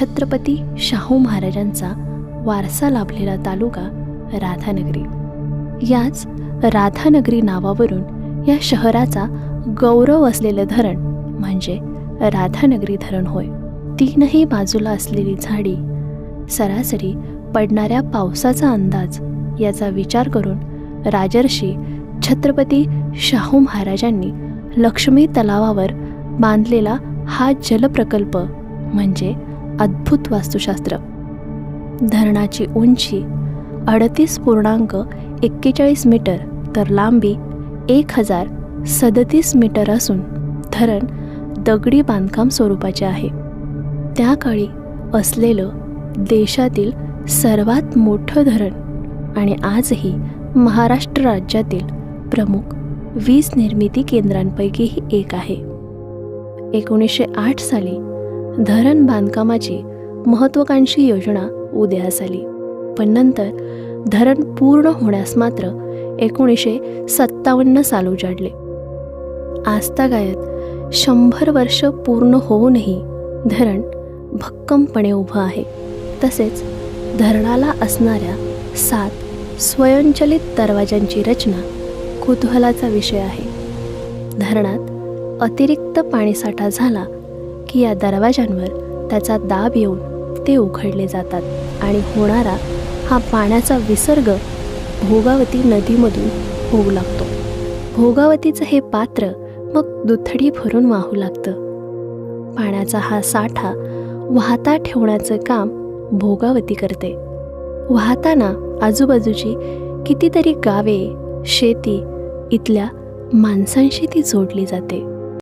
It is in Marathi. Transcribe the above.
छत्रपती शाहू महाराजांचा वारसा लाभलेला तालुका राधानगरी. याच राधानगरी नावावरून या शहराचा गौरव असलेलं धरण म्हणजे राधानगरी धरण होय. तीनही बाजूला असलेली झाडी सरासरी पडणाऱ्या पावसाचा अंदाज याचा विचार करून राजर्षी छत्रपती शाहू महाराजांनी लक्ष्मी तलावावर बांधलेला हा जलप्रकल्प म्हणजे अद्भुत वास्तुशास्त्र. धरणाची उंची अडतीस पूर्णांक एक्केचाळीस मीटर तर लांबी एक हजार सदतीस मीटर असून धरण दगडी बांधकाम स्वरूपाचे आहे. त्या काळी असलेलं देशातील सर्वात मोठं धरण आणि आजही महाराष्ट्र राज्यातील प्रमुख वीज निर्मिती केंद्रांपैकीही एक आहे. एकोणीसशे आठ साली धरण बांधकामाची महत्त्वाकांक्षी योजना उदयास आली. पण नंतर धरण पूर्ण होण्यास मात्र एकोणीसशे सत्तावन्न साल उजाडले. आजतागायत शंभर वर्ष पूर्ण होऊनही धरण भक्कमपणे उभं आहे. तसेच धरणाला असणाऱ्या सात स्वयंचलित दरवाजांची रचना कुतूहलाचा विषय आहे. धरणात अतिरिक्त पाणीसाठा झाला की या दरवाजांवर त्याचा दाब येऊन ते उघडले जातात आणि होणारा हा पाण्याचा विसर्ग भोगावती नदीमधून होऊ लागतो. भोगावतीचं हे पात्र मग दुथडी भरून वाहू लागतं. पाण्याचा हा साठा वाहता ठेवण्याचं काम भोगावती करते. वाहताना आजूबाजूची कितीतरी गावे शेती इथल्या माणसांशी ती जोडली जाते.